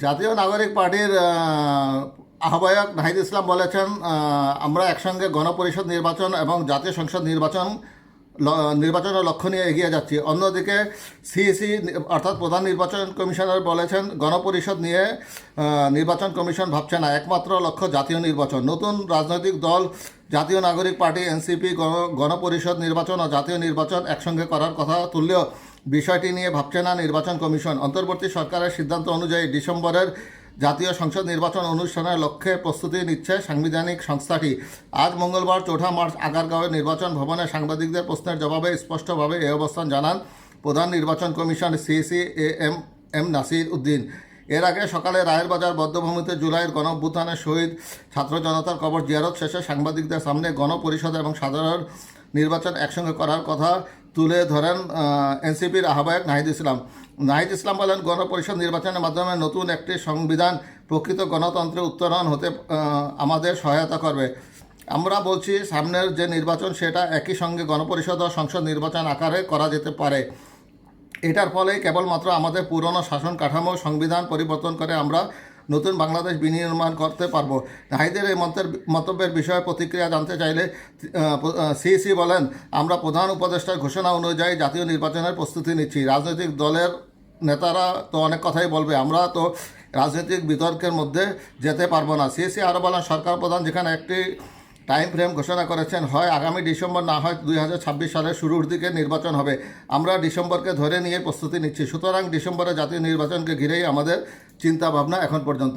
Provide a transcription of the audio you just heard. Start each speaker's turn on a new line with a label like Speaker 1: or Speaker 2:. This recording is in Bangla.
Speaker 1: জাতীয় নাগরিক পার্টির আহ্বায়ক নাহিদ ইসলাম বলেছেন আমরা একসঙ্গে গণপরিষদ নির্বাচন এবং জাতীয় সংসদ নির্বাচন নির্বাচনের লক্ষ্য নিয়ে এগিয়ে যাচ্ছি। অন্যদিকে সিইসি অর্থাৎ প্রধান নির্বাচন কমিশনার বলেছেন, গণপরিষদ নিয়ে নির্বাচন কমিশন ভাবছে না। একমাত্র লক্ষ্য জাতীয় নির্বাচন। নতুন রাজনৈতিক দল, জাতীয় নাগরিক পার্টি এনসিপি গণপরিষদ নির্বাচন ও জাতীয় নির্বাচন একসঙ্গে করার কথা তুললেও বিষয়টি নিয়ে ভাবছে না নির্বাচন কমিশন। অন্তর্বর্তী সরকারের সিদ্ধান্ত অনুযায়ী ডিসেম্বরের জাতীয় সংসদ নির্বাচন অনুষ্ঠানের লক্ষ্যে প্রস্তুতি নিচ্ছে সাংবিধানিক সংস্থাটি। আজ মঙ্গলবার চৌঠা মার্চ আগারগাঁওয়ের নির্বাচন ভবনে সাংবাদিকদের প্রশ্নের জবাবে স্পষ্টভাবে এ অবস্থান জানান প্রধান নির্বাচন commission CC A M M Nasir Uddin. এর আগে সকালে রায়ের বাজার বদ্ধভূমিতে জুলাইয়ের গণভ্যুত্থানের শহীদ ছাত্র জনতার কবর জিয়ারত শেষে সাংবাদিকদের সামনে গণপরিষদ এবং সাধারণ নির্বাচন একসঙ্গে করার কথা তুলে ধরেন এনসিপির আহ্বায়ক নাহিদ ইসলাম। নাহিদ ইসলাম বলেন, গণপরিষদ নির্বাচনের মাধ্যমে নতুন একটি সংবিধান প্রকৃত গণতন্ত্রের উত্তরণ হতে আমাদের সহায়তা করবে। আমরা বলছি, সামনের যে নির্বাচন, সেটা একই সঙ্গে গণপরিষদ ও সংসদ নির্বাচন আকারে করা যেতে পারে। এটার ফলে কেবলমাত্র আমাদের পুরনো শাসন কাঠামো সংবিধান পরিবর্তন করে আমরা নতুন বাংলাদেশ বিনির্মাণ করতে পারব। নাহিদের এই মন্তের মন্তব্যের বিষয়ে প্রতিক্রিয়া জানতে চাইলে সিসি বলেন, আমরা প্রধান উপদেষ্টার ঘোষণা অনুযায়ী জাতীয় নির্বাচনের প্রস্তুতি নিচ্ছি। রাজনৈতিক দলের নেতারা তো অনেক কথাই বলবে। আমরা তো রাজনৈতিক বিতর্কের মধ্যে যেতে পারব না। সিএসি আরও বলেন, সরকার প্রধান যেখানে একটি টাইম ফ্রেম ঘোষণা করেছেন, হয় আগামী ডিসেম্বর, না হয় দুই হাজার ছাব্বিশ সালের শুরুর দিকে নির্বাচন হবে। আমরা ডিসেম্বরকে ধরে নিয়ে প্রস্তুতি নিচ্ছি। সুতরাং ডিসেম্বরে জাতীয় নির্বাচনকে ঘিরেই আমাদের চিন্তা ভাবনা এখন পর্যন্ত।